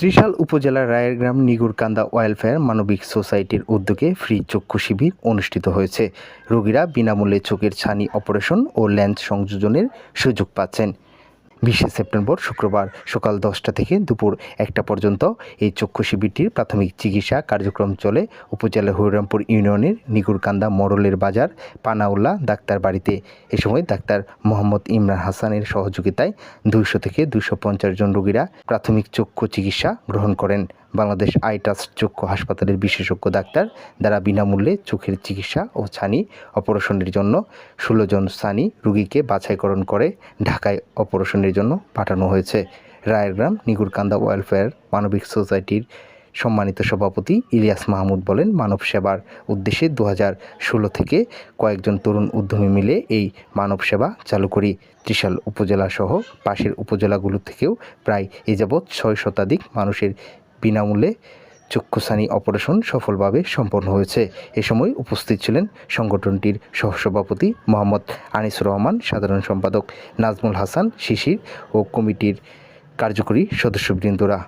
ত্রিশাল উপজেলার রায়েরগ্রাম নিগুরকান্দা ওয়েলফেয়ার মানবিক সোসাইটির উদ্যোগে ফ্রি চক্ষু শিবির অনুষ্ঠিত হয়েছে। রোগীরা বিনামূল্যে চোখের ছানি অপারেশন ও লেন্স সংযোজনের সুযোগ পাচ্ছেন। বিশে সেপ্টেম্বর শুক্রবার সকাল দশটা থেকে দুপুর একটা পর্যন্ত এই চক্ষু শিবিরটির প্রাথমিক চিকিৎসা কার্যক্রম চলে উপজেলা হরিরামপুর ইউনিয়নের নিগুরকান্দা মরলের বাজার পানাউল্লা ডাক্তার বাড়িতে। এ সময় ডাক্তার মোহাম্মদ ইমরান হাসানের সহযোগিতায় দুইশো থেকে দুশো জন রোগীরা প্রাথমিক চক্ষু চিকিৎসা গ্রহণ করেন। বাংলাদেশ আইটাস চক্ষু হাসপাতালের বিশেষজ্ঞ ডাক্তার দ্বারা বিনামূল্যে চোখের চিকিৎসা ও ছানি অপারেশনের জন্য ষোলো জন ছানি রোগীকে বাছাইকরণ করে ঢাকায় অপারেশনের জন্য পাঠানো হয়েছে। রায়েরগ্রাম নিগুরকান্দা ওয়েলফেয়ার মানবিক সোসাইটির সম্মানিত সভাপতি ইলিয়াস মাহমুদ বলেন, মানব সেবার উদ্দেশ্যে দু ষোলো থেকে কয়েকজন তরুণ উদ্যমী মিলে এই মানব সেবা চালু করি। ত্রিশাল উপজেলা সহ পাশের উপজেলাগুলো থেকেও প্রায় এ যাবৎ ছয় শতাধিক মানুষের বিনামূল্যে চক্ষুসানি অপারেশন সফলভাবে সম্পন্ন হয়েছে। এ সময় উপস্থিত ছিলেন সংগঠনটির সহসভাপতি মোহাম্মদ আনিসুর রহমান, সাধারণ সম্পাদক নাজমুল হাসান শিশির ও কমিটির কার্যকরী সদস্যবৃন্দরা।